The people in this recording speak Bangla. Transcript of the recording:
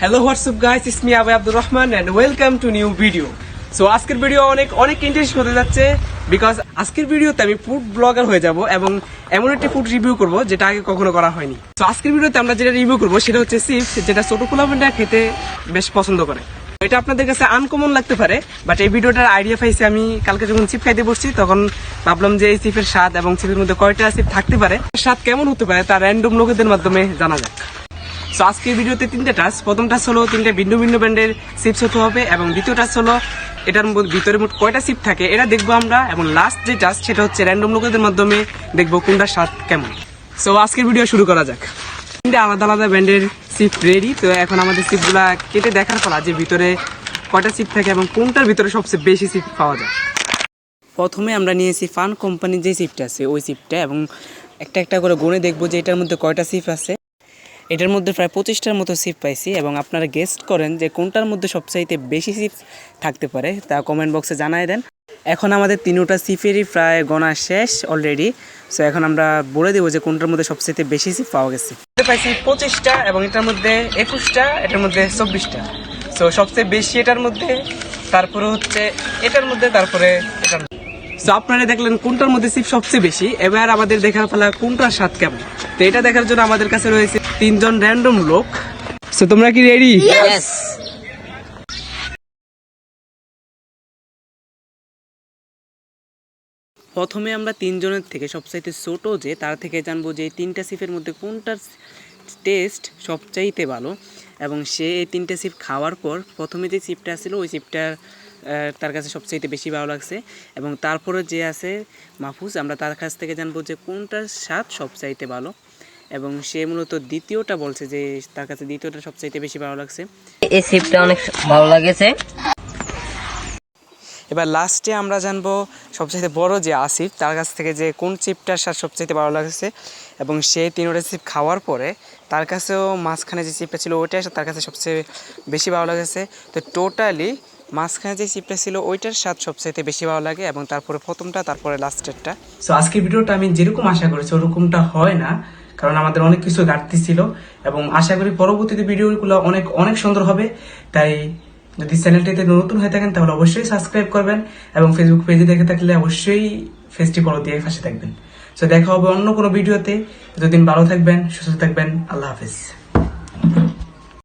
Hello WhatsApp guys is me Abu Abdur Rahman and welcome to new video so আজকের ভিডিও অনেক অনেক ইন্টারেস্ট হতে যাচ্ছে বিকজ আজকের ভিডিওতে আমি ফুড ব্লগার হয়ে যাব এবং এমন একটি ফুড রিভিউ করব যেটা আগে কখনো করা হয়নি। তো আজকের ভিডিওতে আমরা যেটা রিভিউ করব সেটা হচ্ছে চিপস যেটা ছোট পোলাপেনটা খেতে বেশ পছন্দ করে। এটা আপনাদের কাছে আনকমন লাগতে পারে বাট এই ভিডিওটার আইডিয়া পাইছি আমি কালকে যখন চিপ খাইতে বসছি, তখন ভাবলাম যে এই চিপের স্বাদ এবং চিপের মধ্যে কয়টা চিপ থাকতে পারে স্বাদ কেমন হতে পারে তার র্যান্ডম লোকেদের মাধ্যমে জানা যাক। সো আজকের ভিডিওতে তিনটে টাচ প্রথম টাচ হলো তিনটে ভিন্ন ভিন্ন ব্র্যান্ডের চিপস হতে হবে এবং দ্বিতীয় টাচ হলো এটার ভিতরে মোট কয়টা চিপ থাকে এটা দেখব আমরা। এবং লাস্ট যে টাচ সেটা হচ্ছে র্যান্ডম লোকেদের মাধ্যমে দেখব কোনটা স্বাদ কেমন। সো আজকের ভিডিও শুরু করা যাক। তিনটে আলাদা আলাদা ব্র্যান্ডের চিপ রেডি তো এখন আমাদের চিপগুলা কেটে দেখার ফলা যে ভিতরে কয়টা চিপ থাকে এবং কোনটার ভিতরে সবচেয়ে বেশি চিপ পাওয়া যায়। প্রথমে আমরা নিয়েছি ফান কোম্পানির যে চিপটা আছে, ওই চিপটা এবং একটা একটা করে গুনে দেখব যে এটার মধ্যে কয়টা চিপ আছে। এটার মধ্যে প্রায় পঁচিশটার মতো সিপ পাইছি এবং আপনারা গেস্ট করেন যে কোনটার মধ্যে সবচাইতে বেশি সিপ থাকতে পারে, তা কমেন্ট বক্সে জানাই দেন। এখন আমাদের তিনোটা সিপেরই প্রায় গণা শেষ অলরেডি সো এখন আমরা বলে দেবো যে কোনটার মধ্যে সবচাইতে বেশি সিপ পাওয়া গেছে। পাইছি পঁচিশটা এবং এটার মধ্যে একুশটা, এটার মধ্যে চব্বিশটা। সো সবচেয়ে বেশি এটার মধ্যে, তারপরে হচ্ছে এটার মধ্যে, তারপরে এটার তো আপনারা দেখলেন কোনটার মধ্যে সিপ সবচেয়ে বেশি এবার আমাদের দেখার ফেলা কোনটার স্বাদ কেমন? তো এটা দেখার জন্য আমাদের কাছে রয়েছে তিনজন র্যান্ডম লোক। তো তোমরা কি রেডি প্রথমে আমরা তিনজনের থেকে সবচাইতে ছোট যে তার থেকে জানব যে তিনটা সিপের মধ্যে কোনটার টেস্ট সবচাইতে ভালো। এবং সে এই তিনটে সিপ খাওয়ার পর প্রথমে যে সিপটা ছিল ওই সিপটা তার কাছে সবচেয়ে বেশি ভালো লাগছে। এবং তারপরে যে আছে মাহফুজ, আমরা তার কাছ থেকে জানব যে কোনটার স্বাদ সবচাইতে ভালো। এবং সে মূলত দ্বিতীয়টা বলছে যে তার কাছে দ্বিতীয়টা সবচাইতে বেশি ভালো লাগছে। এই সিপটা অনেক ভালো লাগেছে। এবার লাস্টে আমরা জানব সবচেয়ে বড় যে আসিফ, তার কাছ থেকে যে কোন চিপটার স্বাদ সবচেয়ে ভালো লাগছে এবং সে তিনোটা চিপ খাওয়ার পরে তার কাছেও মাঝখানে যে চিপটা ছিল ওইটাই তার কাছে সবচেয়ে বেশি ভালো লাগেছে। তো টোটালি মাঝখানে যে চিপটা ছিল ওইটার স্বাদ সবচাইতে বেশি ভালো লাগে এবং তারপরে প্রথমটা, তারপরে লাস্টেরটা সো আজকের ভিডিওটা আমি যেরকম আশা করেছি ওরকমটা হয় না, কারণ আমাদের অনেক কিছু ঘাটতি ছিল এবং আশা করি পরবর্তীতে ভিডিওগুলো অনেক অনেক সুন্দর হবে। তাই যদি চ্যানেলটিতে নতুন হয়ে থাকেন, তাহলে অবশ্যই সাবস্ক্রাইব করবেন এবং ফেসবুক পেজে দেখে থাকলে অবশ্যই ফেসটি ফলো দিয়ে পাশে থাকবেন। সো দেখা হবে অন্য কোনো ভিডিওতে যতদিন ভালো থাকবেন, সুস্থ থাকবেন। আল্লাহ হাফিজ।